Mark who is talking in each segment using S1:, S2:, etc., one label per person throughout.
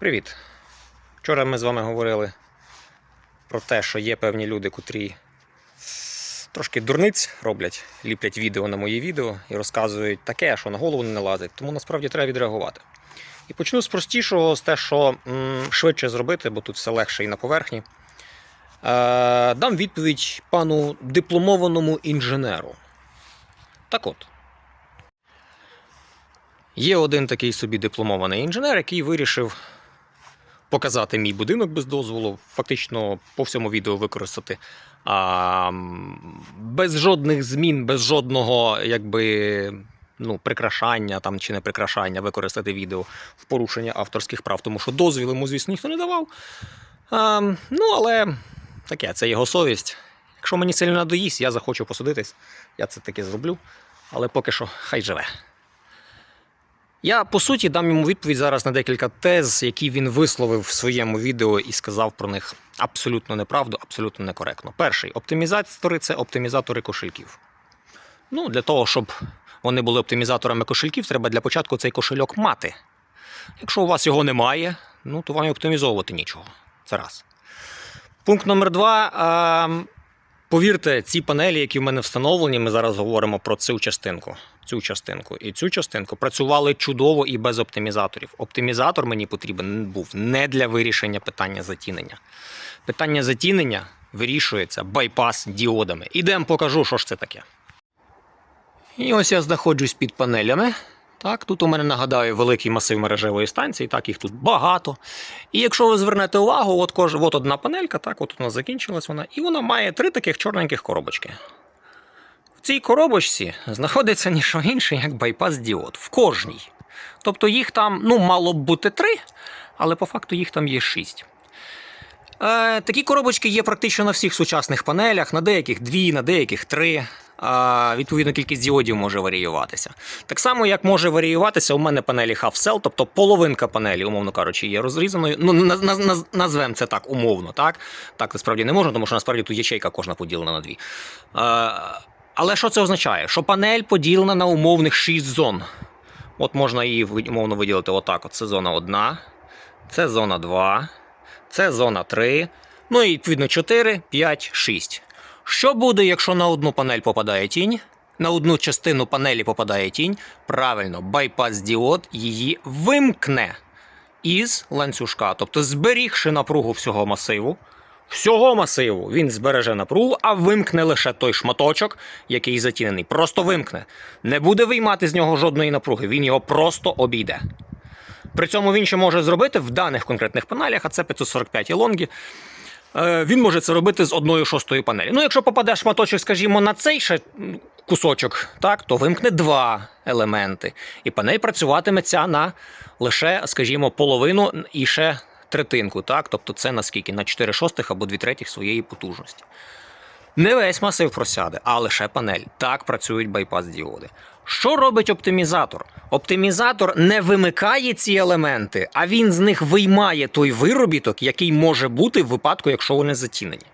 S1: Привіт! Вчора ми з вами говорили про те, що є певні люди, котрі трошки дурниць роблять, ліплять відео на мої відео і розказують таке, що на голову не налазить. Тому насправді треба відреагувати. І почну з простішого, з те, що м, швидше зробити, бо тут все легше і на поверхні. Е, дам відповідь пану дипломованому інженеру. Так от. Є один такий собі дипломований інженер, який вирішив показати мій будинок без дозволу, фактично по всьому відео використати а, без жодних змін, без жодного якби. Ну, прикрашання там чи не прикрашання, використати відео в порушення авторських прав, тому що дозвіл йому, звісно, ніхто не давав. А, ну, але таке, це його совість. Якщо мені сильно надоїсть, я захочу посудитись, я це таки зроблю. Але поки що хай живе. Я по суті дам йому відповідь зараз на декілька тез, які він висловив в своєму відео і сказав про них абсолютно неправду, абсолютно некоректно. Перший оптимізатори це оптимізатори кошельків. Ну, для того, щоб вони були оптимізаторами кошельків, треба для початку цей кошельок мати. Якщо у вас його немає, ну то вам і оптимізовувати нічого. Це раз. Пункт номер два. ем, Повірте, ці панелі, які в мене встановлені, ми зараз говоримо про цю частинку. Цю частинку і цю частинку працювали чудово і без оптимізаторів. Оптимізатор мені потрібен був не для вирішення питання затінення. Питання затінення вирішується байпас діодами. Ідемо покажу, що ж це таке. І ось я знаходжусь під панелями. Так, тут у мене нагадаю великий масив мережевої станції, так їх тут багато. І якщо ви звернете увагу, от, кож, от одна панелька, так, от у нас закінчилась вона, і вона має три таких чорненьких коробочки. В цій коробочці знаходиться ніщо інше, як байпас діод. В кожній. Тобто їх там ну, мало б бути три, але по факту їх там є шість. Е, такі коробочки є практично на всіх сучасних панелях, на деяких дві, на деяких три. А, відповідно, кількість діодів може варіюватися. Так само, як може варіюватися у мене панелі half cell, тобто половинка панелі, умовно кажучи, є розрізаною. Ну, наз- наз- наз- назвемо це так умовно, так? Так насправді не можна, тому що насправді тут ячейка кожна поділена на дві. А, але що це означає? Що панель поділена на умовних 6 зон. От можна її умовно виділити отак. От це зона 1, це зона 2, це зона 3, ну і відповідно 4, 5, 6. Що буде, якщо на одну панель попадає тінь? На одну частину панелі попадає тінь. Правильно, байпас діод її вимкне із ланцюжка, тобто зберігши напругу всього масиву. Всього масиву він збереже напругу, а вимкне лише той шматочок, який затінений. Просто вимкне. Не буде виймати з нього жодної напруги, він його просто обійде. При цьому він ще може зробити в даних конкретних панелях, а це 545 лонгі. Е, Він може це робити з одної шостої панелі. Ну, якщо попаде шматочок, скажімо, на цей ще кусочок, так, то вимкне два елементи. І панель працюватиме ця на лише, скажімо, половину і ще третинку. Так? Тобто це на скільки? На 4 шостих або 2 третіх своєї потужності. Не весь масив просяде, а лише панель. Так працюють байпас діоди. Що робить оптимізатор? Оптимізатор не вимикає ці елементи, а він з них виймає той виробіток, який може бути в випадку, якщо вони затінені.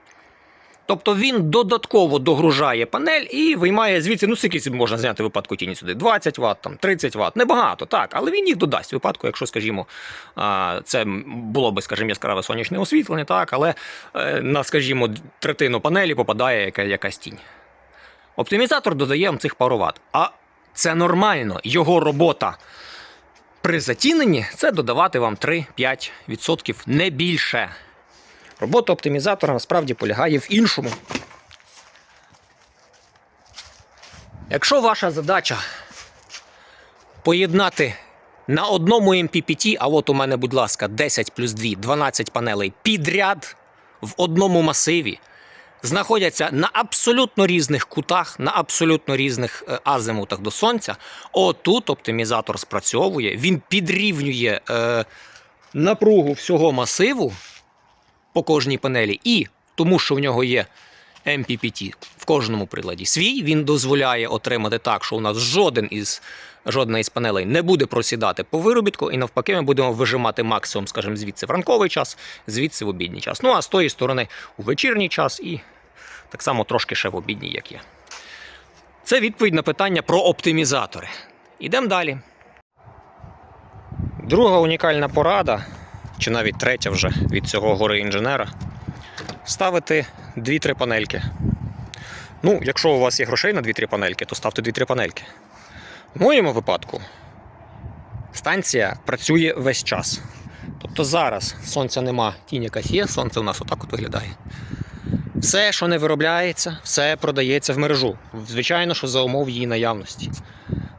S1: Тобто він додатково догружає панель і виймає звідси, ну скільки можна зняти випадку тіні сюди? 20 Вт, там, 30 Вт. Небагато, так, але він їх додасть в випадку, якщо, скажімо, це було би, скажімо, яскраве сонячне освітлення, так, але е, на, скажімо, третину панелі попадає якась тінь. Оптимізатор додає вам цих пару Вт. А це нормально. Його робота при затіненні це додавати вам 3-5%, не більше. Робота оптимізатора насправді полягає в іншому. Якщо ваша задача поєднати на одному MPPT, а от у мене, будь ласка, 10 плюс 2, 12 панелей підряд в одному масиві, знаходяться на абсолютно різних кутах, на абсолютно різних е, азимутах до сонця, отут оптимізатор спрацьовує, він підрівнює е, напругу всього масиву по кожній панелі, і тому, що в нього є MPPT в кожному приладі свій, він дозволяє отримати так, що у нас жоден із жодна із панелей не буде просідати по виробітку, і навпаки, ми будемо вижимати максимум, скажімо, звідси в ранковий час, звідси в обідній час. Ну а з тої сторони у вечірній час і так само трошки ще в обідній, як є. Це відповідь на питання про оптимізатори. Ідемо далі. Друга унікальна порада чи навіть третя вже від цього гори інженера, ставити 2-3 панельки. Ну, якщо у вас є грошей на 2-3 панельки, то ставте 2-3 панельки. В моєму випадку станція працює весь час. Тобто зараз сонця нема, тінь якась є, сонце у нас отак от виглядає. Все, що не виробляється, все продається в мережу. Звичайно, що за умов її наявності.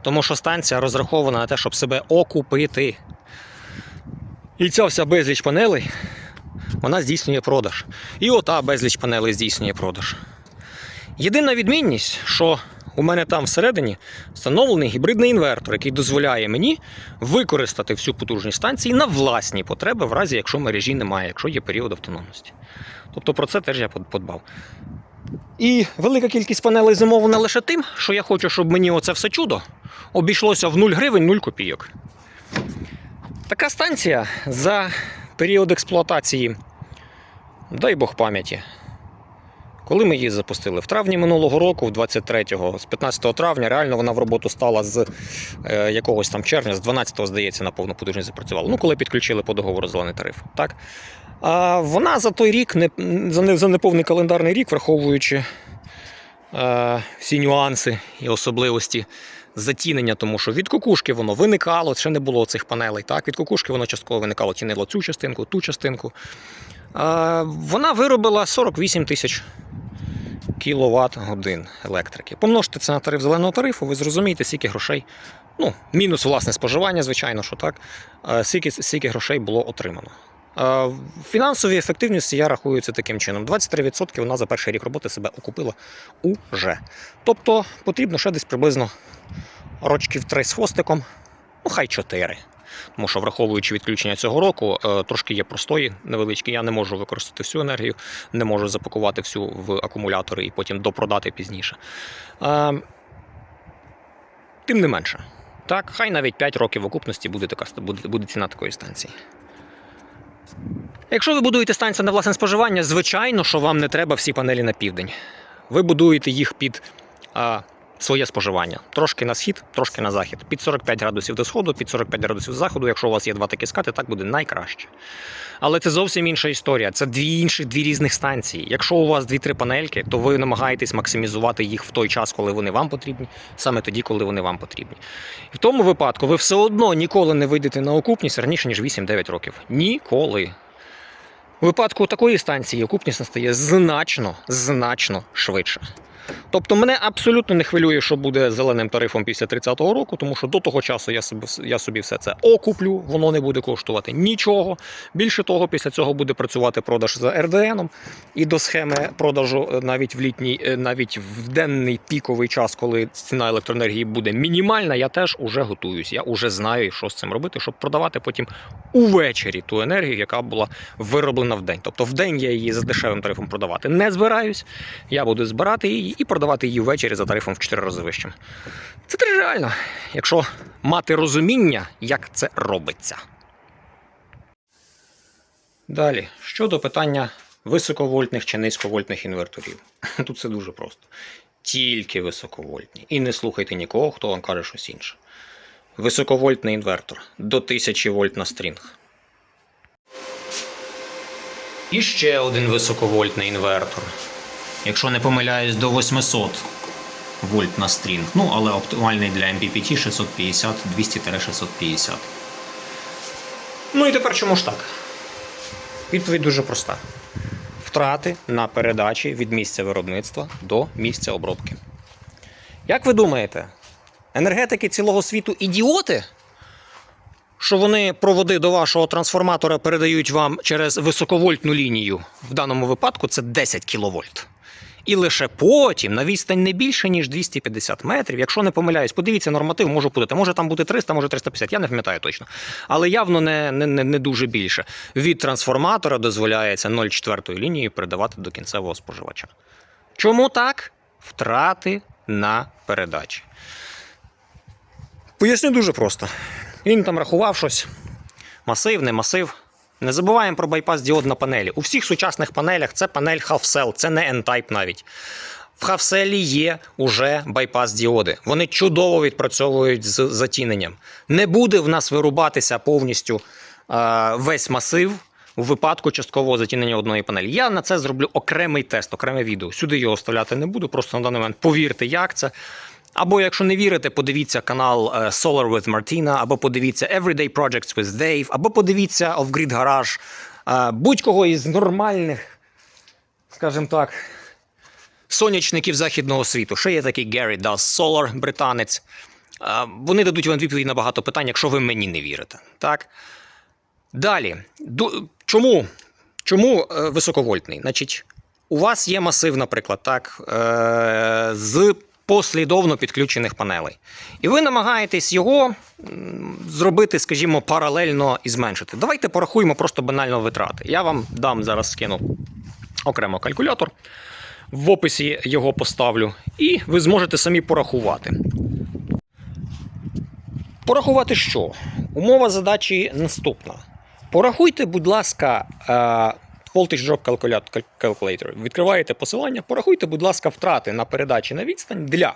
S1: Тому що станція розрахована на те, щоб себе окупити. І ця вся безліч панелей, вона здійснює продаж. І ота безліч панелей здійснює продаж. Єдина відмінність, що у мене там всередині встановлений гібридний інвертор, який дозволяє мені використати всю потужність станції на власні потреби, в разі якщо мережі немає, якщо є період автономності. Тобто про це теж я подбав. І велика кількість панелей зумовлена лише тим, що я хочу, щоб мені оце все чудо обійшлося в 0 гривень 0 копійок. Така станція за період експлуатації, дай Бог пам'яті. Коли ми її запустили? В травні минулого року, в 23-го, з 15 травня, реально вона в роботу стала з е, якогось там червня, з 12-го, здається, на повну потужність запрацювала. Ну, коли підключили по договору зелений тариф. Так? А вона за той рік, не, за, не, за неповний календарний рік, враховуючи е, всі нюанси і особливості затінення, тому що від кукушки воно виникало, ще не було цих панелей. Так? Від кукушки воно частково виникало, тінило цю частинку, ту частинку. Е, вона виробила 48 тисяч кіловат годин електрики. Помножте це на тариф зеленого тарифу, ви зрозумієте, скільки грошей. Ну, мінус власне споживання, звичайно, що так. е, Скільки, скільки грошей було отримано. Е, в Фінансовій ефективності я рахую це таким чином. 23% вона за перший рік роботи себе окупила уже. Тобто потрібно ще десь приблизно рочків 3 з хвостиком, ну хай 4. Тому що, враховуючи відключення цього року, е, трошки є простої невеличкі. Я не можу використати всю енергію, не можу запакувати всю в акумулятори і потім допродати пізніше. Е, Тим не менше, так, хай навіть 5 років окупності буде, така, буде, буде ціна такої станції. Якщо ви будуєте станцію на власне споживання, звичайно, що вам не треба всі панелі на південь. Ви будуєте їх під а, своє споживання. Трошки на схід, трошки на захід. Під 45 градусів до сходу, під 45 градусів до заходу. Якщо у вас є два такі скати, так буде найкраще. Але це зовсім інша історія. Це дві інші, дві різних станції. Якщо у вас дві-три панельки, то ви намагаєтесь максимізувати їх в той час, коли вони вам потрібні, саме тоді, коли вони вам потрібні. І в тому випадку ви все одно ніколи не вийдете на окупність раніше, ніж 8-9 років. Ніколи. У випадку такої станції окупність настає значно, значно швидше. Тобто мене абсолютно не хвилює, що буде зеленим тарифом після 30-го року, тому що до того часу я собі, я собі все це окуплю, воно не буде коштувати нічого. Більше того, після цього буде працювати продаж за РДНом. І до схеми продажу е, навіть в літній, е, навіть в денний піковий час, коли ціна електроенергії буде мінімальна, я теж уже готуюсь. Я вже знаю, що з цим робити, щоб продавати потім увечері ту енергію, яка була вироблена в день. Тобто в день я її за дешевим тарифом продавати не збираюсь. Я буду збирати її і продавати її ввечері за тарифом в 4 рази вищим. Це теж реально, якщо мати розуміння, як це робиться. Далі, щодо питання високовольтних чи низьковольтних інверторів. Тут все дуже просто. Тільки високовольтні. І не слухайте нікого, хто вам каже щось інше. Високовольтний інвертор до 1000 вольт на стрінг. І ще один високовольтний інвертор. Якщо не помиляюсь, до 800 вольт на стрінг. Ну, але оптимальний для MPPT 650 200-650. Ну і тепер чому ж так? Відповідь дуже проста: втрати на передачі від місця виробництва до місця обробки. Як ви думаєте, енергетики цілого світу ідіоти? Що вони проводи до вашого трансформатора передають вам через високовольтну лінію. В даному випадку це 10 кВт. І лише потім на відстань не більше, ніж 250 метрів. Якщо не помиляюсь, подивіться норматив, можу подати. Може там бути 300, може 350, я не пам'ятаю точно. Але явно не, не, не, не дуже більше. Від трансформатора дозволяється 0,4 лінії передавати до кінцевого споживача. Чому так? Втрати на передачі. Поясню дуже просто. Він там рахував щось. Масив, не масив. Не забуваємо про байпас діод на панелі. У всіх сучасних панелях це панель Half-Cell, це не N-Type навіть. В Half-Cell є уже байпас діоди. Вони чудово відпрацьовують з затіненням. Не буде в нас вирубатися повністю е, весь масив у випадку часткового затінення одної панелі. Я на це зроблю окремий тест, окреме відео. Сюди його вставляти не буду, просто на даний момент повірте, як це. Або, якщо не вірите, подивіться канал е, Solar with Martina, або подивіться Everyday Projects with Dave, або подивіться Off-Grid Garage, е, будь-кого із нормальних, скажімо так, сонячників західного світу. Ще є такий Gary Does Solar, британець. Е, Вони дадуть вам відповідь на багато питань, якщо ви мені не вірите. Так? Далі. Чому? Чому високовольтний? Значить, у вас є масив, наприклад, так, з послідовно підключених панелей. І ви намагаєтесь його зробити, скажімо, паралельно і зменшити. Давайте порахуємо просто банально витрати. Я вам дам зараз скину окремо калькулятор. В описі його поставлю, і ви зможете самі порахувати. Порахувати що? Умова задачі наступна. Порахуйте, будь ласка, е, Voltage Drop Calculator-. Відкриваєте посилання, порахуйте, будь ласка, втрати на передачі на відстань для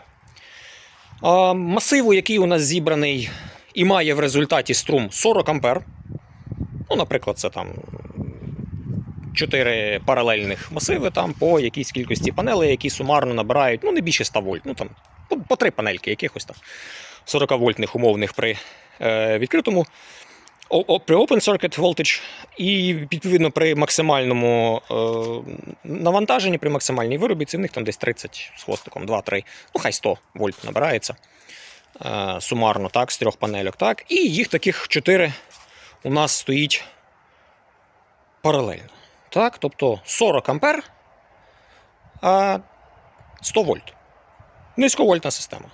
S1: е, масиву, який у нас зібраний і має в результаті струм 40 А. Ну, наприклад, це там 4 паралельних масиви там по якійсь кількості панелей, які сумарно набирають ну, не більше 100 вольт. Ну, там, по, по 3 панельки якихось там 40 вольтних умовних при е, відкритому при open circuit voltage і відповідно при максимальному е, навантаженні, при максимальній виробіці, в них там десь 30 з хвостиком, 2-3, ну хай 100 вольт набирається е, сумарно, так, з трьох панельок. Так, і їх таких 4 у нас стоїть паралельно. Так, тобто 40 ампер, а 100 вольт. Низьковольтна система.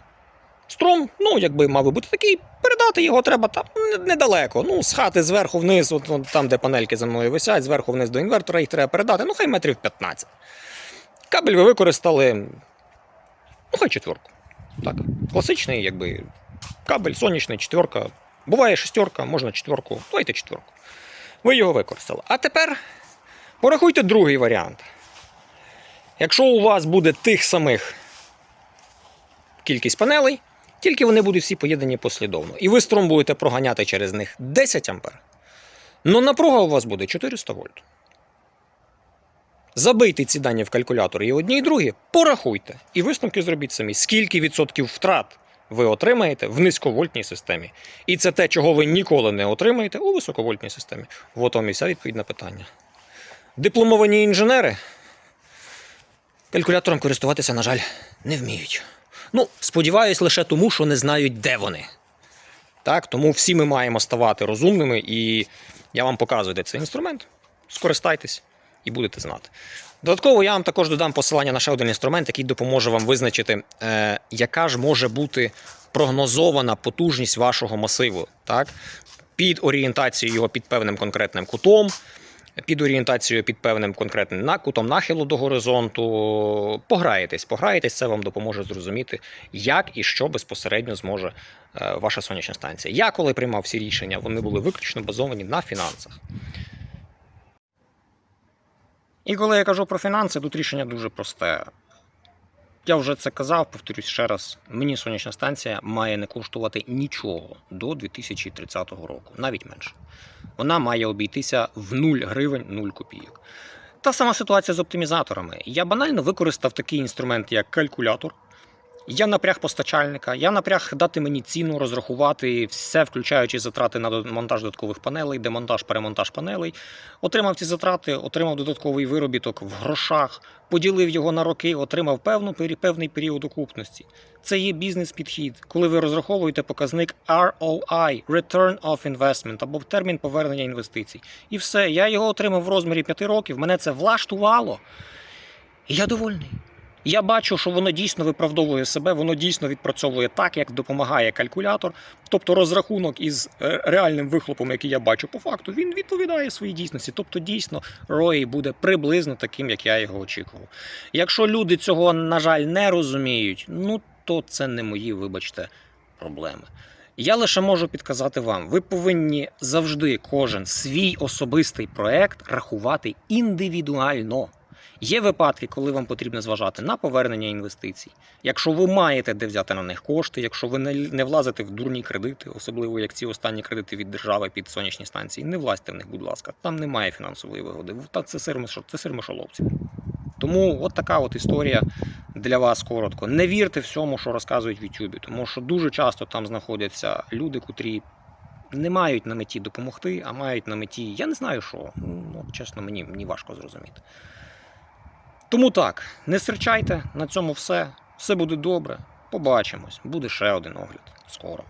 S1: Струм, ну, якби мав би бути такий, передати його треба там недалеко. Ну, з хати зверху вниз, от, от там, де панельки за мною висять, зверху вниз до інвертора їх треба передати, ну хай метрів 15. Кабель ви використали, ну, хай четверку. Так, класичний, якби кабель, сонячний, четверка. Буває шестерка, можна четверку, давайте четверку. Ви його використали. А тепер порахуйте другий варіант. Якщо у вас буде тих самих кількість панелей, тільки вони будуть всі поєднані послідовно. І ви струм будете проганяти через них 10 А. Ну напруга у вас буде 400 вольт. Забийте ці дані в калькулятор і одні, і другі, порахуйте. І висновки зробіть самі, скільки відсотків втрат ви отримаєте в низьковольтній системі. І це те, чого ви ніколи не отримаєте у високовольтній системі. От вам і вся відповідь на питання. Дипломовані інженери калькулятором користуватися, на жаль, не вміють. Ну, сподіваюсь, лише тому, що не знають, де вони. Так, тому всі ми маємо ставати розумними, і я вам показую, де цей інструмент. Скористайтесь і будете знати. Додатково я вам також додам посилання на ще один інструмент, який допоможе вам визначити, е, яка ж може бути прогнозована потужність вашого масиву. Так? Під орієнтацією його під певним конкретним кутом, під орієнтацією під певним конкретним на- кутом нахилу до горизонту. Пограєтесь, пограєтесь, це вам допоможе зрозуміти, як і що безпосередньо зможе е, ваша сонячна станція. Я коли приймав всі рішення, вони були виключно базовані на фінансах. І коли я кажу про фінанси, тут рішення дуже просте. Я вже це казав, повторюсь ще раз. Мені сонячна станція має не коштувати нічого до 2030 року, навіть менше. Вона має обійтися в 0 гривень 0 копійок. Та сама ситуація з оптимізаторами. Я банально використав такий інструмент, як калькулятор. Я напряг постачальника, я напряг дати мені ціну, розрахувати все, включаючи затрати на монтаж додаткових панелей, демонтаж, перемонтаж панелей. Отримав ці затрати, отримав додатковий виробіток в грошах, поділив його на роки, отримав певну, певний період окупності. Це є бізнес-підхід, коли ви розраховуєте показник ROI, Return of Investment, або термін повернення інвестицій. І все, я його отримав в розмірі 5 років, мене це влаштувало. І я довольний. Я бачу, що воно дійсно виправдовує себе, воно дійсно відпрацьовує так, як допомагає калькулятор. Тобто розрахунок із е, реальним вихлопом, який я бачу по факту, він відповідає своїй дійсності. Тобто, дійсно, ROI буде приблизно таким, як я його очікував. Якщо люди цього, на жаль, не розуміють, ну то це не мої, вибачте, проблеми. Я лише можу підказати вам, ви повинні завжди кожен свій особистий проект рахувати індивідуально. Є випадки, коли вам потрібно зважати на повернення інвестицій. Якщо ви маєте де взяти на них кошти, якщо ви не, влазите в дурні кредити, особливо як ці останні кредити від держави під сонячні станції, не влазьте в них, будь ласка. Там немає фінансової вигоди. Та це сир, це сир. Тому от така от історія для вас коротко. Не вірте всьому, що розказують в Ютубі, тому що дуже часто там знаходяться люди, котрі не мають на меті допомогти, а мають на меті, я не знаю що. Ну, чесно, мені, мені важко зрозуміти. Тому так, не серчайте, на цьому все. Все буде добре. Побачимось. Буде ще один огляд скоро.